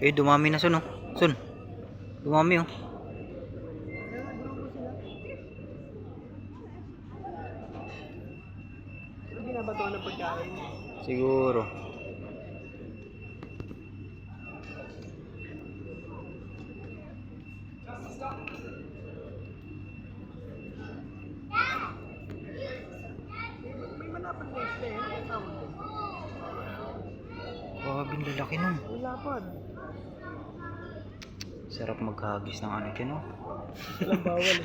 Eh, dumami na sun, oh. Sun. Dumami, oh. Binabato ng pagkain? Siguro. May malapad na isda eh. Tawag ang lalaki nun. Lapad. Sarap maghagis ng ano kin, oh. Alam bawal.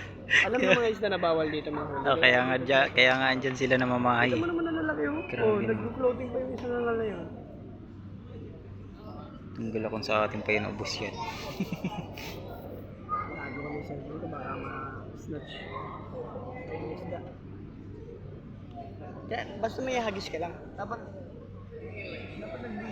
Alam mo mga isda na bawal dito mga huli. Ah, kaya nga dyan, kaya nga andyan sila namamahay. Ito mo naman ang lalaki oh. Grabe Oh, nag-floating pa yung isa na lala yun. Tunggal akong sa atin pa yun ubos yan. Bago kami sa dito baka ma-snatch. Yung isda. Kaya basta may hagis ka lang. Dapat